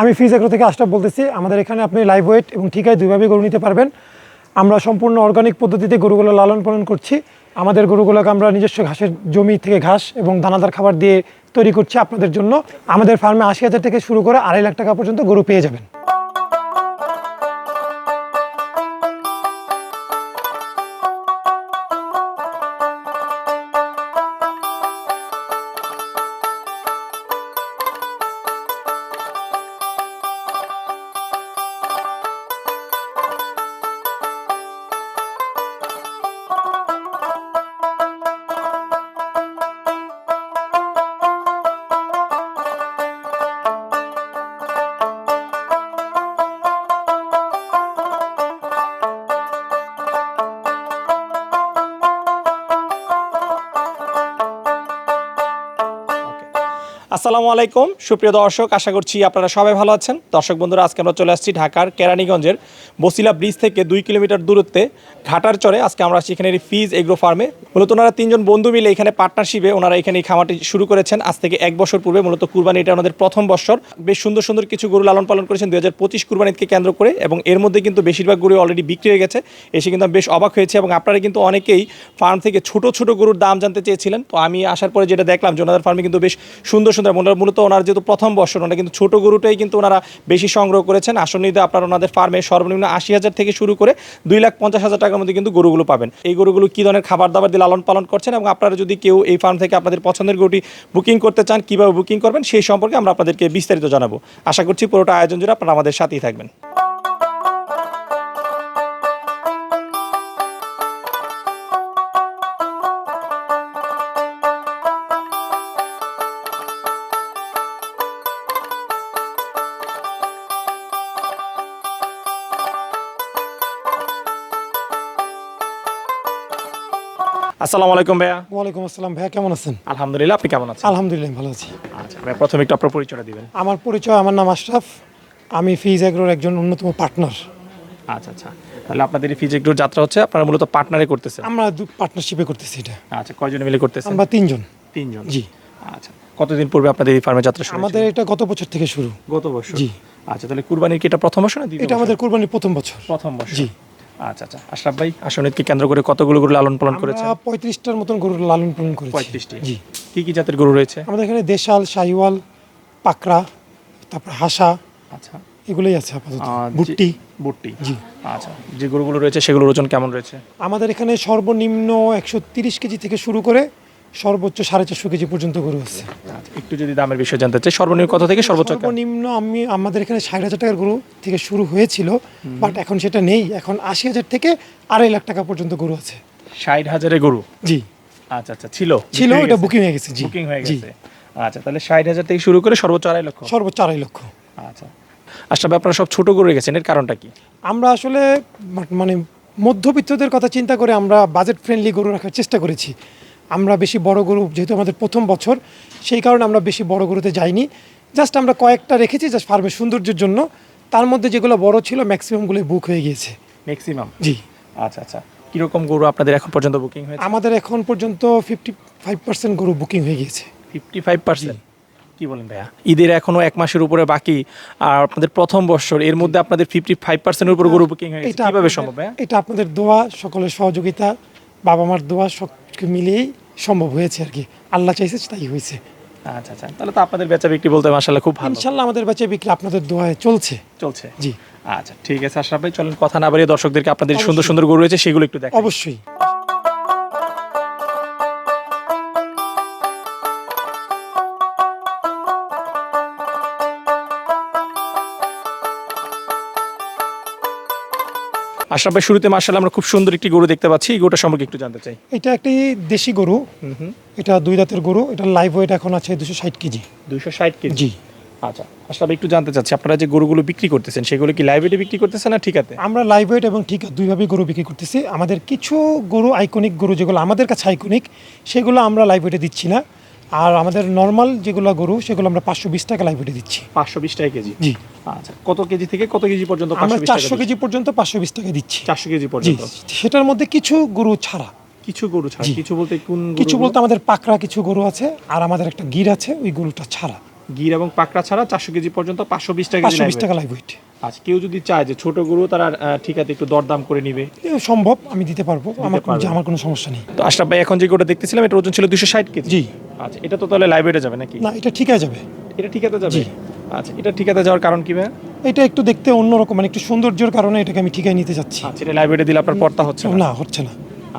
আমি fridge agro থেকে আশরাফ বলতেছি, আমাদের এখানে আপনি লাইভ ওয়েট এবং ঠিকায় দুইভাবে গরু নিতে পারবেন। আমরা সম্পূর্ণ অর্গানিক পদ্ধতিতে গরুগুলো লালন পালন করছি। আমাদের গরুগুলোকে আমরা নিজস্ব ঘাসের জমি থেকে ঘাস এবং দানাদার খাবার দিয়ে তৈরি করছি আপনাদের জন্য। আমাদের ফার্মে আশি হাজার থেকে শুরু করে আড়াই লাখ টাকা পর্যন্ত গরু পেয়ে যাবেন। আসসালামু আলাইকুম। সুপ্রিয় দর্শক, আশা করছি আপনারা সবাই ভালো আছেন। দর্শক বন্ধুরা, আজকে আমরা চলে আসছি ঢাকার কেরানীগঞ্জের বসিলা ব্রিজ থেকে দুই কিলোমিটার দূরত্বে ঘাটার চরে। আজকে আমরা আসছি এখানে ফিজ এগ্রো ফার্মে। মূলত ওনারা তিনজন বন্ধু মিলে এখানে পার্টনারশিপে ওনারা এখানে এই খামারটি শুরু করেছেন। আজ থেকে এক বছর পূর্বে, মূলত কুরবানি এটা ওনাদের প্রথম বছর। বেশ সুন্দর সুন্দর কিছু গরু লালন পালন করেছেন দুই হাজার পঁচিশ কুরবানিকে কেন্দ্র করে এবং এর মধ্যে কিন্তু বেশিরভাগ গরু অলরেডি বিক্রি হয়ে গেছে। এসে কিন্তু আমি বেশ অবাক হয়েছে এবং আপনারা কিন্তু অনেকেই ফার্ম থেকে ছোট ছোট গরুর দাম জানতে চেয়েছিলেন। তো আমি আসার পরে যেটা দেখলাম যে ওনাদের ফার্মে কিন্তু বেশ সুন্দর সুন্দর ওনারা মূলত ওনার যেহেতু প্রথম বর্ষ ওনারা কিন্তু ছোট গরুটাই কিন্তু ওনারা বেশি সংগ্রহ করেছেন। আসন্নিতে আপনারা ওনাদের ফার্মে সর্বনিম্ন আশি হাজার থেকে শুরু করে দুই লাখ পঞ্চাশ হাজার টাকার মধ্যে কিন্তু গরুগুলো পাবেন। এই গরুগুলো কী ধরনের খাবার দাবার দিয়ে লালন পালন করছেন এবং আপনারা যদি কেউ এই ফার্ম থেকে আপনাদের পছন্দের গরুটি বুকিং করতে চান, কীভাবে বুকিং করবেন সেই সম্পর্কে আমরা আপনাদেরকে বিস্তারিত জানাব। আশা করছি পুরোটা আয়োজন জুড়ে আপনারা আমাদের সাথেই থাকবেন। আসসালামু আলাইকুম ভাইয়া। ওয়ালাইকুম আসসালাম ভাইয়া কেমন আছেন? আলহামদুলিল্লাহ আপনি কেমন আছেন? আলহামদুলিল্লাহ ভালো আছি। আচ্ছা ভাই প্রথমে একটু আপনার পরিচয়টা দিবেন। আমার পরিচয় আমার নাম আশরাফ। আমি ফিজ এগ্রোর একজন অন্যতম পার্টনার। আচ্ছা আচ্ছা। তাহলে আপনাদের এই ফিজিক্টোর যাত্রা হচ্ছে আপনারা মূলত পার্টনারে করতেছেন? আমরা দু পার্টনারশিপে করতেছি এটা। আচ্ছা কয়জনে মিলে করতেছেন? আমরা তিনজন। তিনজন। জি। আচ্ছা কতদিন পূর্বে আপনাদের এই ফার্মে যাত্রা শুরু আমাদের এটা গত বছর থেকে শুরু। গত বছর? জি। আচ্ছা তাহলে কুরবানির কি এটা প্রথম বছর না এটা আমাদের কোরবানির প্রথম বছর। প্রথম বছর। জি। আচ্ছা আচ্ছা। আশরাফ ভাই? আসনিতকে কেন্দ্র করে কতগুলো গরু লালন পালন করেছে আমরা পঁয়ত্রিশটার মতন গরুর লালন পালন করেছি। পঁয়ত্রিশটি? জি। কি কি জাতের গরু রয়েছে? আমাদের এখানে দেশাল শাহিওয়াল পাকড়া তারপর হাসা আচ্ছা। এগুলোই আছে আপাতত। বুট্টি বুট্টি জি। আচ্ছা। যে গরুগুলো রয়েছে সেগুলোর ওজন কেমন রয়েছে? আমাদের এখানে সর্বনিম্ন একশো তিরিশ কেজি থেকে শুরু করে সর্বোচ্চ সাড়ে চারশো কেজি পর্যন্ত গরু আছে। আচ্ছা একটু যদি দামের বিষয় জানতে চাই সর্বনিম্ন কত থেকে সর্বোচ্চ? সর্বনিম্ন আমি আমাদের এখানে ষাট হাজার টাকার গরু থেকে শুরু হয়েছিল বাট এখন সেটা নেই। এখন আশি হাজার থেকে আড়াই লাখ টাকা পর্যন্ত গরু আছে। ষাট হাজারের গরু? জি। আচ্ছা আচ্ছা ছিল। ছিল ওটা বুকিং হয়ে গেছে। জি। বুকিং হয়ে গেছে। আচ্ছা তাহলে ষাট হাজার থেকে শুরু করে সর্বোচ্চ আড়াই লক্ষ? সর্বোচ্চ আড়াই লক্ষ। আচ্ছা। আশরাফ আপনারা সব ছোট গরু রেখেছেন এর কারণটা কি? আমরা আসলে মানে মধ্যবিত্তদের কথা চিন্তা করে আমরা বাজেট ফ্রেন্ডলি গরু রাখার চেষ্টা করেছি। আমরা বেশি বড় গরু যেহেতু আমাদের প্রথম বছর সেই কারণে আমরা বেশি বড় গরুতে যাইনি। জাস্ট আমরা কয়েকটা রেখেছি জাস্ট ফার্মের সৌন্দর্যের জন্য। তার মধ্যে যেগুলো বড় ছিল ম্যাক্সিমামগুলো বুক হয়ে গিয়েছে। ম্যাক্সিমাম জি। আচ্ছা আচ্ছা। কীরকম গরু আপনাদের এখন পর্যন্ত বুকিং হয়েছে? আমাদের এখন পর্যন্ত ফিফটি ফাইভ পার্সেন্ট গরু বুকিং হয়ে গিয়েছে। ফিফটি ফাইভ পার্সেন্ট কি বলেন ভাইয়া? ঈদের এখনও এক মাসের উপরে বাকি আর আপনাদের প্রথম বছর এর মধ্যে আপনাদের ফিফটি ফাইভ পার্সেন্টের উপর গরু বুকিং হয়ে গেছে। এটা কীভাবে সম্ভব এটা আপনাদের দোয়া সকলের সহযোগিতা বাবা মার দোয়া সব মিলিয়েই সম্ভব হয়েছে আর কি। আল্লাহ চাইছে তাই হয়েছে। আচ্ছা আচ্ছা। তাহলে তো আপনাদের বেচা বিক্রি বলতে মাসাল্লাহ খুব ভালো। ইনশাল্লাহ আমাদের বেচা বিক্রি আপনাদের দোয়ায় চলছে। চলছে। জি। আচ্ছা ঠিক আছে আশরাফ ভাই চলুন কথা না বাড়িয়ে দর্শকদেরকে আপনাদের সুন্দর সুন্দর গরু রয়েছে সেগুলো একটু দেখ অবশ্যই। আশরাফ ভাই শুরুতে মাসাল্লাহ আমরা খুব সুন্দর একটি গরু দেখতে পাচ্ছি। এই গরুটা সম্পর্কে একটু জানতে চাই। এটা একটি দেশি গরু। এটা দুই দাঁতের গরু। এটা লাইভ ওয়েট এখন আছে দুশো ষাট কেজি। দুইশো ষাট কেজি? জি। আচ্ছা আশরাফ ভাই একটু জানতে চাচ্ছি আপনারা যে গরুগুলো বিক্রি করতেছেন সেগুলো কি লাইব্রেরি বিক্রি করতেছেন না ঠিক আছে? আমরা লাইভ ওয়েট এবং ঠিক দুইভাবেই গরু বিক্রি করতেছি। আমাদের কিছু গরু আইকনিক গরু যেগুলো আমাদের কাছে আইকনিক সেগুলো আমরা লাইভ ওয়েটে দিচ্ছি না। আর আমাদের নর্মাল যেগুলো গরু সেগুলো আমরা পাঁচশো বিশ টাকা ওয়েটে দিচ্ছি। পাঁচশো বিশ টাকা কেজি? জি। আচ্ছা কত কেজি থেকে কত কেজি পর্যন্ত আমরা চারশো কেজি পর্যন্ত পাঁচশো বিশ টাকা দিচ্ছি। চারশো কেজি পর্যন্ত? সেটার মধ্যে কিছু গরু ছাড়া। কিছু গরু ছাড়া। কিছু বলতে কোন কিছু বলতে আমাদের পাকড়া কিছু গরু আছে আর আমাদের একটা গির আছে ওই গরুটা ছাড়া। গির এবং পাকড়া ছাড়া চারশো কেজি পর্যন্ত পাঁচশো বিশ টাকা পাঁচশো বিশ টাকা। লাইভ আচ্ছা কেউ যদি চায় যে ছোট গরু তারা আহ, ঠিক আছে একটু দরদাম করে নিবে। সম্ভব আমি দিতে পারব। আমার কোনো- আমার কোনো সমস্যা নেই। তো আশরাফ ভাই এখন যে গরুটা দেখতেছিলাম এটা ওজন ছিল দুশো ষাট কেজি। জি। আচ্ছা এটা তো তাহলে লাইব্রেরিতে যাবে নাকি? না এটা ঠিক যাবে। এটা ঠিকাতে যাবে? আচ্ছা এটা ঠিকাতে যাওয়ার কারণ কি ভাই এটা একটু দেখতে অন্যরকম মানে একটু সৌন্দর্যের কারণে এটাকে আমি ঠিকায় নিতে যাচ্ছি। আচ্ছা এটা লাইব্রেরিতে দিলে আপনার পড়তা হচ্ছে না? না হচ্ছে না।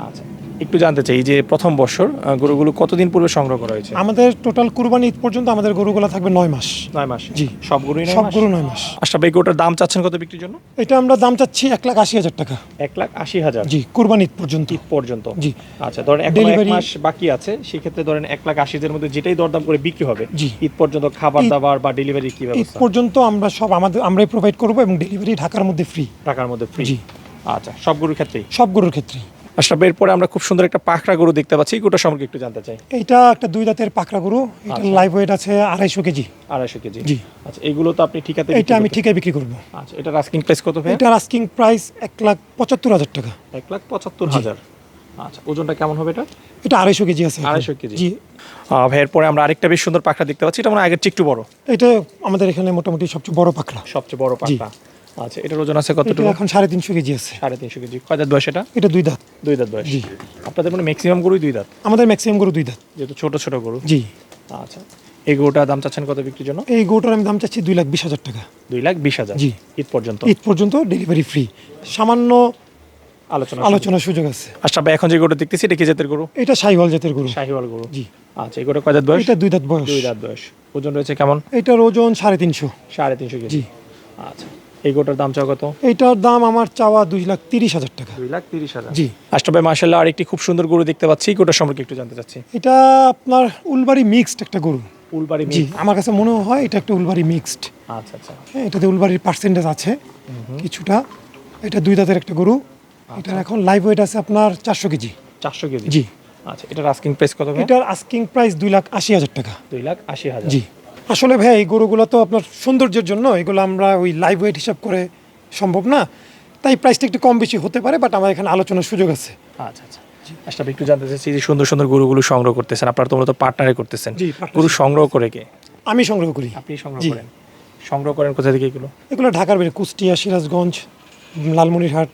আচ্ছা একটু জানতে চাই যে প্রথম বছর গরুগুলো কতদিন পূর্বে সংগ্রহ করা হয়েছে? আমাদের টোটাল কুরবানি ঈদ পর্যন্ত আমাদের গরুগুলো থাকবে নয় মাস। নয় মাস? জি। সব নয় সব গরু নয় মাস। আচ্ছা ভাই গরুটার দাম চাচ্ছেন কত বিক্রির জন্য? এটা আমরা দাম চাচ্ছি এক লাখ আশি হাজার টাকা। এক লাখ আশি হাজার? জি কুরবানি ঈদ পর্যন্ত। ঈদ পর্যন্ত? জি। আচ্ছা ধরেন এক মাস বাকি আছে সেক্ষেত্রে ধরেন এক লাখ আশিদের মধ্যে যেটাই দরদাম করে বিক্রি হবে জি। ঈদ পর্যন্ত খাবার দাবার বা ডেলিভারি কি ঈদ পর্যন্ত আমরা সব আমাদের আমরাই প্রোভাইড করব এবং ডেলিভারি ঢাকার মধ্যে ফ্রি ঢাকার মধ্যে ফ্রি জি। আচ্ছা সব গরুর ক্ষেত্রেই? সব গরুর ক্ষেত্রে আচ্ছা এরপরে আমরা খুব সুন্দর একটা পাখরা গরু দেখতে পাচ্ছি। গোটা সম্পর্কে একটু জানতে চাই। এটা একটা দুই দাঁতের পাখরা গরু। এটা। লাইভ ওয়েট আছে আড়াইশো কেজি। আড়াইশো কেজি। জি। আচ্ছা এগুলো তো আপনি ঠিকাতে এটা আমি ঠিকায় বিক্রি করব। আচ্ছা এটা আস্কিং প্রাইস কত ভাই এটার আস্কিং প্রাইস এক লাখ পঁচাত্তর হাজার টাকা। এক লাখ পঁচাত্তর হাজার। আচ্ছা ওজনটা কেমন হবে এটা? এটা আড়াইশো কেজি আছে। 250 কেজি। জি। ভাইয়ের পরে আমরা আরেকটা বেশ সুন্দর পাখরা দেখতে পাচ্ছি। এটা মানে আগের চেয়ে একটু বড়। এটা আমাদের এখানে মোটামুটি সবচেয়ে বড় পাকড়া সবচেয়ে বড় পাখরা আচ্ছা এটার ওজন আছে কতটুকু? এখন সাড়ে তিনশো কেজি আছে। সাড়ে তিনশো কেজি। কয় দাঁত বয়স এটা? এটা দুই দাঁত। দুই দাঁত বয়স। জি। আপনাদের মানে ম্যাক্সিমাম গরুই দুই দাঁত? আমাদের ম্যাক্সিমাম গরু দুই দাঁত। যেহেতু ছোট ছোট গরু। জি। আচ্ছা এই গরুটা দাম চাচ্ছেন কত বিক্রির জন্য? এই গরুটার আমি দাম চাচ্ছি দুই লাখ বিশ হাজার টাকা। দুই লাখ বিশ হাজার? জি। ঈদ পর্যন্ত? ঈদ পর্যন্ত ডেলিভারি ফ্রি। সামান্য আলোচনা আলোচনার সুযোগ আছে। আচ্ছা ভাই এখন যে গরুটা দেখতেছি এটা কি জাতের গরু? এটা সাইওয়াল জাতের গরু। শাহিওয়াল গরু। জি। আচ্ছা এই গরুটা কয় দাঁত বয়স? এটা দুই দাঁত বয়স। দুই দাঁত বয়স। ওজন রয়েছে কেমন? এটার ওজন সাড়ে তিনশো। সাড়ে তিনশো কেজি। আচ্ছা এই গরুটার দাম চাও কত? এইটার দাম আমার চাওয়া দুই লাখ তিরিশ হাজার টাকা। দুই লাখ তিরিশ হাজার। জি। আচ্ছা ভাই মার্শাল্লাহ আরেকটি খুব সুন্দর গরু দেখতে পাচ্ছি গোটা সম্পর্কে একটু জানতে চাচ্ছি। এটা আপনার উলবাড়ি মিক্সড একটা গরু। ফুলবাড়ি জি আমার কাছে মনে হয় এটা একটা উলবাড়ি মিক্সড। আচ্ছা আচ্ছা। হ্যাঁ এটাতে উলবাড়ির পার্সেন্টেজ আছে কিছুটা। এটা দুই দাঁতের একটা গরু। এটার এখন লাইভ ওয়েট আছে আপনার চারশো কেজি। চারশো কেজি? জি। আচ্ছা এটার আস্কিং প্রাইস কত এটার আস্কিং প্রাইস দুই লাখ আশি হাজার টাকা। দুই লাখ আশি হাজার। জি। আসলে ভাই এই গরুগুলো তো আপনার সৌন্দর্যের জন্য এগুলো আমরা ওই লাইভ ওয়েট হিসাব করে সম্ভব না। তাই প্রাইসটা একটু কম বেশি হতে পারে বাট আমার এখানে আলোচনার সুযোগ আছে। আচ্ছা আচ্ছা। আচ্ছা একটু জানতে চাচ্ছি যে সুন্দর সুন্দর গরুগুলো সংগ্রহ করতেছেন। আপনারা তো পার্টনারে করতেছেন। গরু সংগ্রহ করে কে? আমি সংগ্রহ করি। আপনি সংগ্রহ করেন। সংগ্রহ করেন কোথা থেকে এগুলো? এগুলো ঢাকার বেড়ে কুষ্টিয়া সিরাজগঞ্জ লালমনিরহাট।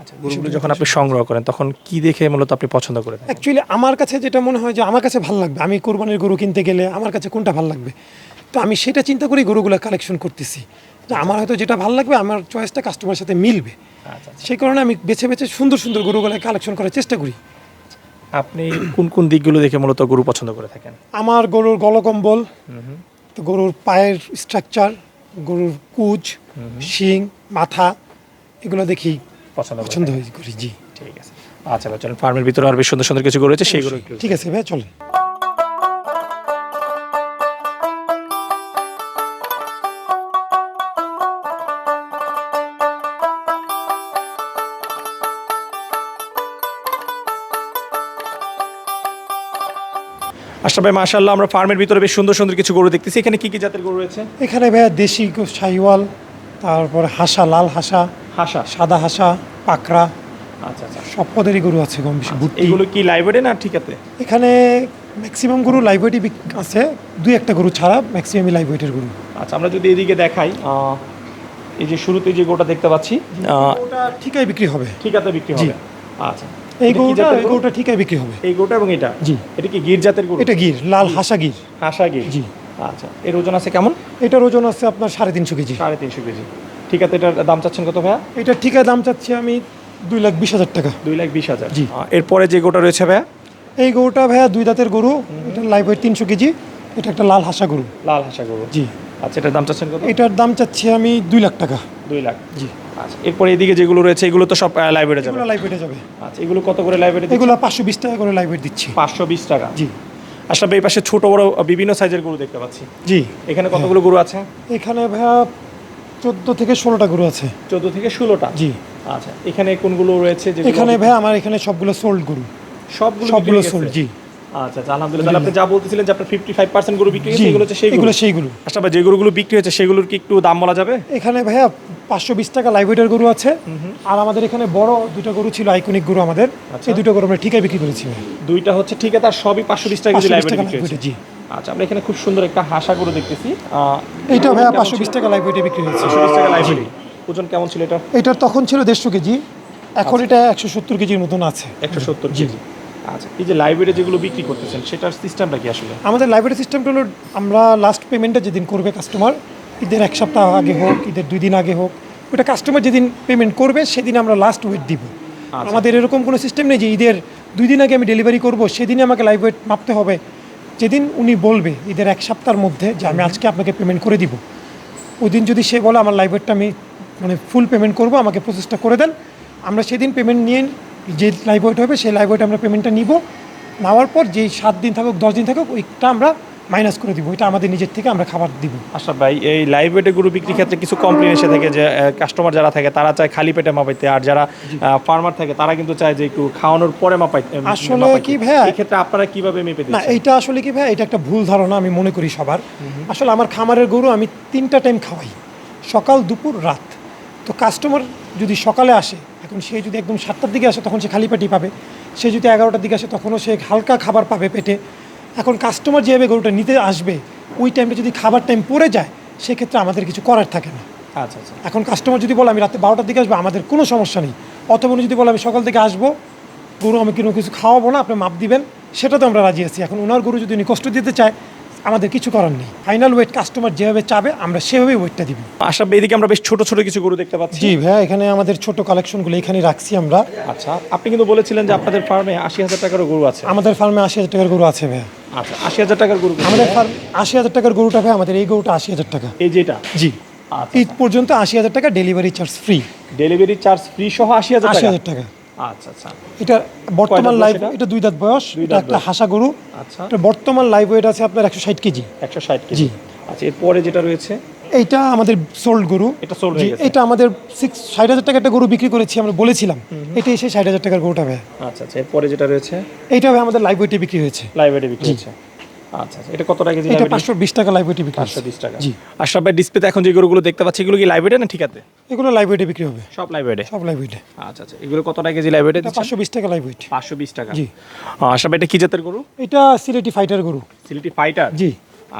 আচ্ছা গরুগুলো যখন আপনি সংগ্রহ করেন তখন কি দেখে মূলত আপনি পছন্দ করেন অ্যাকচুয়ালি আমার কাছে যেটা মনে হয় যে আমার কাছে ভালো লাগবে। আমি কোরবানির গরু কিনতে গেলে আমার কাছে কোনটা ভালো লাগবে? তো আমি সেটা চিন্তা করেই গরুগুলো কালেকশন করতেছি। যে আমার হয়তো যেটা ভালো লাগবে আমার চয়েসটা কাস্টমারের সাথে মিলবে। আচ্ছা আচ্ছা। সেই কারণে আমি বেছে বেছে সুন্দর সুন্দর গরুগুলো কালেকশন করার চেষ্টা করি। আপনি কোন কোন দিকগুলো দেখে মূলত গরু পছন্দ করে থাকেন? আমার গরুর গলকম্বল তো গরুর পায়ের স্ট্রাকচার গরুর কুচ শিং মাথা এগুলো দেখি। পছন্দ পছন্দ করি জি। ঠিক আছে। আচ্ছা ভাই চলেন ফার্মের ভিতরে আর বেশ সুন্দর সুন্দর কিছু গরু রয়েছে সেই গরু একটু ঠিক আছে ভাই চলেন। আচ্ছা ভাই মাশাআল্লাহ আমরা ফার্মের ভিতরে বেশ সুন্দর সুন্দর কিছু গরু দেখতেছি। এখানে কি কি জাতের গরু রয়েছে? এখানে ভাইয়া দেশি শাহিওয়াল তারপরে হাসা লাল হাসা হাসা? সাদা হাসা পাকড়া আচ্ছা আচ্ছা। সব পদেরই গরু আছে কম বেশি ভুট্টি এইগুলো কি লাইব্রেরি না ঠিক আছে? এখানে ম্যাক্সিমাম গরু লাইভওয়েটই আছে দুই একটা গরু ছাড়া ম্যাক্সিমামই লাইভওয়েটের গরু। আচ্ছা আমরা যদি এদিকে দেখাই এই যে শুরুতে যে গরুটা দেখতে পাচ্ছি ওটা ঠিকই বিক্রি হবে। ঠিক আছে বিক্রি। হবে। আচ্ছা। এই গরুটা এই গরু? গরুটা ঠিকই বিক্রি হবে। এই গরুটা এবং এটা? জি। এটা কি গির জাতের গরু? এটা গির লাল হাসা গির। হাসা গির। জি। আচ্ছা এর ওজন আছে কেমন? এটার ওজন আছে আপনার সাড়ে তিনশো কেজি। সাড়ে তিনশো কেজি। ঠিক আছে এটার দাম চাচ্ছেন কত ভাইয়া? এটা ঠিকই দাম চাচ্ছি আমি দুই লাখ বিশ হাজার টাকা। দুই লাখ বিশ হাজার। জি। এরপরে যে গরুটা রয়েছে ভাইয়া? এই গরুটা ভাইয়া দুই দাঁতের গরু এটা লাইভ ওয়েট তিনশো কেজি এটা একটা লাল হাসা গরু। লাল হাসা গরু। জি। আচ্ছা এটার দাম চাচ্ছেন কত? এটার দাম চাচ্ছি আমি দুই লাখ টাকা। দুই লাখ। জি। আচ্ছা এরপরে এদিকে যেগুলো রয়েছে এগুলো তো সব লাইব্রেরি যাবে। ওয়েটে যাবে। আচ্ছা এগুলো কত করে লাইব্রেরি এগুলো পাঁচশো বিশ টাকা করে ওয়েট দিচ্ছি। পাঁচশো বিশ টাকা। জি। আসলে এই পাশে ছোট বড় বিভিন্ন সাইজের গরু দেখতে পাচ্ছি। জি। এখানে কতগুলো গরু আছে? এখানে ভাইয়া চোদ্দ থেকে ষোলোটা গরু আছে। চোদ্দ থেকে ষোলোটা? জি। আচ্ছা এখানে কোনগুলো রয়েছে যে এখানে ভাইয়া আমার এখানে সবগুলো সোল্ড গরু। সবগুলো সবগুলো সোল্ড জি। আচ্ছা আচ্ছা, আলহামদুলিল্লাহ। তাহলে আপনি যা বলতেছিলেন যে আপনার ফিফটি ফাইভ পার্সেন্ট গরু বিক্রি হয়েছে এগুলো হচ্ছে সেইগুলো সেইগুলো আচ্ছা ভাই যে গরুগুলো বিক্রি হয়েছে সেগুলোর কি একটু দাম বলা যাবে? এখানে ভাইয়া পাঁচশো বিশ টাকা লাইভ ওয়েটের গরু আছে। আর আমাদের এখানে বড় দুটো গরু ছিল আইকনিক গরু আমাদের। আচ্ছা। এই দুটো গরু আমরা ঠিকই বিক্রি করেছি দুইটা হচ্ছে ঠিক আছে আর সবই পাঁচশো বিশ টাকা কেজি 520 বিক্রি live জি। আচ্ছা আমরা এখানে খুব সুন্দর একটা হাসা গরু দেখতেছি ওজন ভাইয়া পাঁচশো? বিশ টাকা লাইভ ওয়েটে বিক্রি হয়েছে। 120 টাকা লাইব্রেরি ওজন কেমন ছিল এটা? এটার তখন ছিল দেড়শো কেজি। এখন এটা একশো সত্তর কেজির মতন আছে। একশো সত্তর কেজি। আচ্ছা এই যে লাইব্রেরি যেগুলো বিক্রি করতেছেন সেটার সিস্টেমটা কি আসলে? আমাদের লাইব্রেরি সিস্টেমটা হলো আমরা লাস্ট পেমেন্টটা যেদিন করবে কাস্টমার ঈদের এক সপ্তাহ আগে হোক ঈদের দুই দিন আগে হোক ওটা কাস্টমার যেদিন পেমেন্ট করবে সেদিন আমরা লাস্ট ওয়েট দিব। আমাদের এরকম কোনো সিস্টেম নেই যে ঈদের দুই দিন আগে আমি ডেলিভারি করব সেদিনই আমাকে লাইভ ওয়েট মাপতে হবে। যেদিন উনি বলবে ঈদের এক সপ্তাহের মধ্যে যে আমি আজকে আপনাকে পেমেন্ট করে দিব ওই দিন যদি সে বলে আমার লাইব্রেরিটা আমি মানে ফুল পেমেন্ট করব আমাকে প্রচেষ্টা করে দেন। আমরা সেদিন পেমেন্ট নিয়ে যে লাইব্রেরিটা হবে সেই লাইব্রেরিটা আমরা পেমেন্টটা নিব। নেওয়ার পর যেই সাত দিন থাকুক দশ দিন থাকুক ওইটা আমরা মাইনাস করে দিব এটা আমাদের নিজের থেকে আমরা খাবার দিব। আশরাফ ভাই এই লাইভ ওয়েটে গরু বিক্রির ক্ষেত্রে কিছু কমপ্লেন এসে থাকে যে কাস্টমার যারা থাকে তারা চায় খালি পেটে মাপাইতে আর যারা ফার্মার থাকে তারা কিন্তু চায় যে একটু খাওয়ানোর পরে মাপাইতে আসলে। কি ভাইয়া? এই ক্ষেত্রে আপনারা কীভাবে মেপে না এইটা আসলে কি ভাই এটা একটা ভুল ধারণা আমি মনে করি সবার। আসলে আমার খামারের গরু আমি তিনটা টাইম খাওয়াই। সকাল দুপুর রাত। তো কাস্টমার যদি সকালে আসে এখন সে যদি একদম সাতটার দিকে আসে তখন সে খালি পেটি পাবে। সে যদি এগারোটার দিকে আসে তখনও সে হালকা খাবার পাবে পেটে। এখন কাস্টমার যেভাবে গরুটা নিতে আসবে ওই টাইমটা যদি খাবার টাইম পড়ে যায় সেক্ষেত্রে আমাদের কিছু করার থাকে না। আচ্ছা আচ্ছা। এখন কাস্টমার যদি বলে আমি রাতে বারোটার দিকে আসব আমাদের কোনো সমস্যা নেই। অথবা উনি যদি বলে আমি সকাল থেকে আসব গরু আমি কোনো কিছু খাওয়াবো না আপনি মাপ দিবেন সেটা তো আমরা রাজি আছি। এখন ওনার গরু যদি উনি কষ্ট দিতে চায় আমাদের কিছু করার নেই। ফাইনাল ওয়েট কাস্টমার যেভাবে চাবে আমরা সেভাবেই ওয়েটটা দিব। ভাই, এদিকে আমরা বেশ ছোট ছোট কিছু গরু দেখতে পাচ্ছি। জি ভাইয়া এখানে আমাদের ছোট কালেকশনগুলো এখানে রাখছি আমরা। আচ্ছা আপনি কিন্তু বলেছিলেন যে আপনাদের ফার্মে আশি হাজার টাকারও গরু আছে। আমাদের ফার্মে আশি হাজার টাকার গরু আছে ভাইয়া আচ্ছা আশি হাজার টাকার গরু আমাদের ফার্ম আশি হাজার টাকার গরুটা ভাই আমাদের এই গরুটা আশি হাজার টাকা। এই যেটা? জি। আচ্ছা ঈদ পর্যন্ত আশি হাজার টাকা delivery charge free delivery charge free সহ আশি আশি হাজার টাকা। আচ্ছা আচ্ছা। এটা বর্তমান লাইভ এটা? এটা দুই দাঁত বয়স এটা একটা হাসা গরু। আচ্ছা। এটা বর্তমান লাইভ ওয়েট আছে আপনার একশো ষাট কেজি। একশো ষাট কেজি। আচ্ছা এরপরে যেটা রয়েছে? এইটা আমাদের সোল্ড গরু। এটা sold হয়ে গেছে। এটা আমাদের সিক্স ষাট হাজার টাকা একটা গরু বিক্রি করেছি আমরা বলেছিলাম। এটা এসে ষাট হাজার টাকার গরুটা ভাই। আচ্ছা আচ্ছা এরপরে যেটা রয়েছে? এইটা ভাই আমাদের লাইভ ওয়েটে বিক্রি হয়েছে। লাইব্রেরি বিক্রি হচ্ছে আচ্ছা আচ্ছা। এটা কত টাকা কেজি এটা লাইব্রেরি পাঁচশো বিশ টাকা লাইভ ওয়েটে বিক্রি টাকা। জি। ভাই ডিসপ্লেতে এখন যে গরুগুলো দেখতে পাচ্ছি এগুলো কি না ঠিক আছে? এগুলো লাইভ ওয়েটে বিক্রি হবে। সব সব লাইভ ওয়েটে আচ্ছা আচ্ছা। এগুলো কত টাকা কেজি টাকা লাইভ ওয়েট টাকা। জি। আশরাফ ভাই এটা কি জাতের গরু? এটা সিলেটি ফাইটার গরু। সিলিটি ফাইটার জি।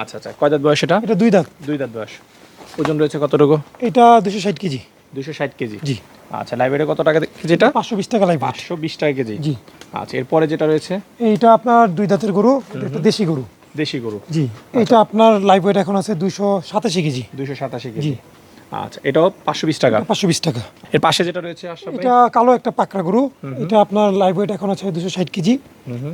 আচ্ছা আচ্ছা। কয় দাঁত বয়স এটা? এটা দুই দাঁত। দুই দাঁত বয়স। ওজন রয়েছে কতটুকু? এটা দুশো ষাট কেজি। দুশো ষাট কেজি। জি। আচ্ছা লাইব্রেরি কত টাকা যেটা পাঁচশো বিশ টাকা টাকা কেজি। জি। আচ্ছা এরপরে যেটা রয়েছে? এইটা আপনার দুই দাঁতের গরু এটা একটা দেশি গরু। দেশি গরু? জি এটা আপনার লাইভ ওয়েট এখন আছে দুশো সাতাশি কেজি। দুশো সাতাশি জি। কেজি আচ্ছা এটাও পাঁচশো বিশ টাকা? পাঁচশো বিশ টাকা। এর পাশে যেটা রয়েছে এটা কালো একটা পাকড়া গরু। এটা আপনার লাইভ ওয়েট এখন আছে দুশো ষাট কেজি।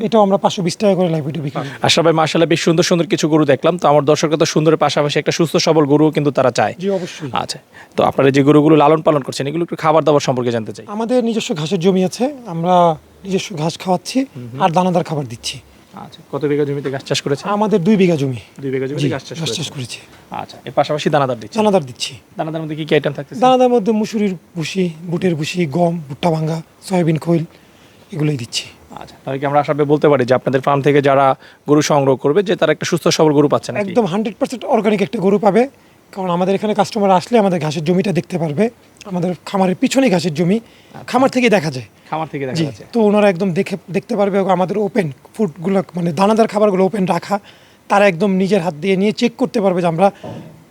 এটাও আমরা পাঁচশো বিশ টাকা করে লাইভ ওয়েটে বিক্রি করি। আশরাফ ভাই মার্শাল্লাহ বেশ সুন্দর সুন্দর কিছু গরু দেখলাম। তো আমার দর্শকরা তো সুন্দরের পাশাপাশি একটা সুস্থ সবল গরুও কিন্তু তারা চায়। জি অবশ্যই। আচ্ছা। তো আপনারা যে গরুগুলো লালন পালন করছেন এগুলো একটু খাবার দাবার সম্পর্কে জানতে চাই। আমাদের নিজস্ব ঘাসের জমি আছে। আমরা নিজস্ব ঘাস খাওয়াচ্ছি আর দানাদার খাবার দিচ্ছি। আচ্ছা কত বিঘা জমিতে গাছ চাষ করেছে আমাদের দুই বিঘা জমি। দুই বিঘা জমিতে গাছ চাষ চাষ করেছি। আচ্ছা এর পাশাপাশি দানাদার দিচ্ছে দানাদার দিচ্ছি। দানাদার মধ্যে কি কি আইটেম থাকতেছে? দানাদার মধ্যে মুসুরির ভুসি বুটের ভুসি গম ভুট্টা ভাঙ্গা সয়াবিন খৈল এগুলোই দিচ্ছি। আচ্ছা তাহলে কি আমরা ভাই বলতে পারি যে আপনাদের ফার্ম থেকে যারা গরু সংগ্রহ করবে যে তারা একটা সুস্থ সবল গরু পাচ্ছে নাকি? একদম হান্ড্রেড পার্সেন্ট অর্গানিক একটা গরু পাবে। কারণ আমাদের এখানে কাস্টমার আসলে আমাদের ঘাসের জমিটা দেখতে পারবে। আমাদের খামারের পিছনেই ঘাসের জমি। খামার থেকে দেখা যায়। খামার থেকে দেখা যাচ্ছে তো ওনারা একদম দেখে দেখতে পারবে আমাদের ওপেন ফুডগুলো মানে দানাদার খাবারগুলো ওপেন রাখা। তারা একদম নিজের হাত দিয়ে নিয়ে চেক করতে পারবে যে আমরা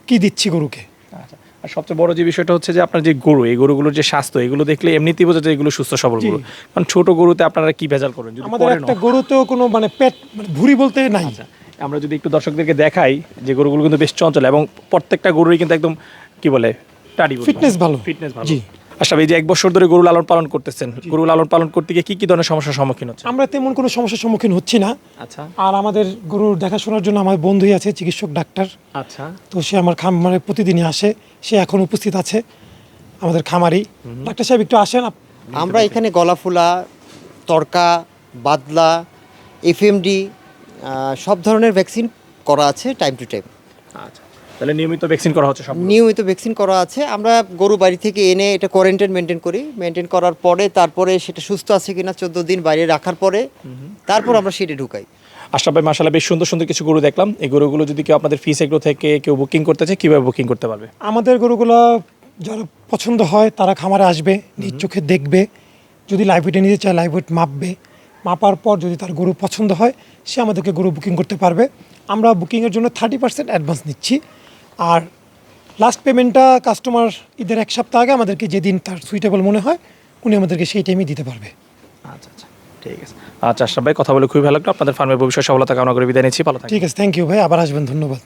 কি দিচ্ছি গরুকে। আচ্ছা আর সবচেয়ে বড় যে বিষয়টা হচ্ছে যে আপনার যে গরু এই গরুগুলোর যে স্বাস্থ্য এগুলো দেখলে এমনিতেই বোঝা যায় এগুলো সুস্থ সবল গরু। কারণ ছোট গরুতে আপনারা কি ভেজাল করেন আমাদের একটা গরুতেও কোনো মানে পেট মানে ভুঁড়ি বলতে নাই। আচ্ছা। আমরা যদি একটু দর্শকদেরকে দেখাই যে গরুগুলো কিন্তু বেশ চঞ্চল এবং প্রত্যেকটা গরুরই কিন্তু একদম কি বলে টাডি ফিটনেস ভালো। ফিটনেস ভালো। জি। আচ্ছা এই যে এক বছর ধরে গরু লালন পালন করতেছেন গরু লালন পালন করতে গিয়ে কি কি ধরনের সমস্যার সম্মুখীন হচ্ছে আমরা তেমন কোনো সমস্যার সম্মুখীন হচ্ছি না। আচ্ছা। আর আমাদের গরুর দেখাশোনার জন্য আমার বন্ধুই আছে চিকিৎসক ডাক্তার। আচ্ছা। তো সে আমার খামারে প্রতিদিনই আসে সে এখন উপস্থিত আছে আমাদের খামারি। ডাক্তার সাহেব একটু আসেন আমরা এখানে গলাফুলা তরকা বাদলা এফএমডি সব ধরনের ভ্যাকসিন করা আছে টাইম টু টাইম আচ্ছা তাহলে নিয়মিত ভ্যাকসিন করা হচ্ছে সব নিয়মিত ভ্যাকসিন করা আছে। আমরা গরু বাড়ি থেকে এনে এটা কোয়ারেন্টাইন মেনটেন করি। মেনটেন করার পরে তারপরে সেটা সুস্থ আছে কিনা চোদ্দ দিন বাইরে রাখার পরে তারপর আমরা সেটা ঢুকাই। আশরাফ ভাই মাসাল্লাহ বেশ সুন্দর সুন্দর কিছু গরু দেখলাম। এই গরুগুলো যদি কেউ আপনাদের ফিস এগুলো থেকে কেউ বুকিং করতে চায় কীভাবে বুকিং করতে পারবে? আমাদের গরুগুলো যারা পছন্দ হয় তারা খামারে আসবে নিজ চোখে দেখবে। যদি লাইভ ওয়েটে নিতে চায় লাইভ ওয়েট মাপবে। মাপার পর যদি তার গরু পছন্দ হয় সে আমাদেরকে গরু বুকিং করতে পারবে। আমরা বুকিংয়ের জন্য থার্টি পার্সেন্ট অ্যাডভান্স নিচ্ছি। আর লাস্ট পেমেন্টটা কাস্টমার ঈদের এক সপ্তাহ আগে আমাদেরকে যেদিন তার সুইটেবল মনে হয় উনি আমাদেরকে সেই টাইমই দিতে পারবে। আচ্ছা আচ্ছা ঠিক আছে। আচ্ছা আশরাফ ভাই কথা বলে খুবই ভালো লাগল। আপনাদের ফার্মের ভবিষ্যৎ সফলতা কামনা করে বিদায় নিচ্ছি। ভালো ঠিক আছে থ্যাংক ইউ ভাই আবার আসবেন ধন্যবাদ।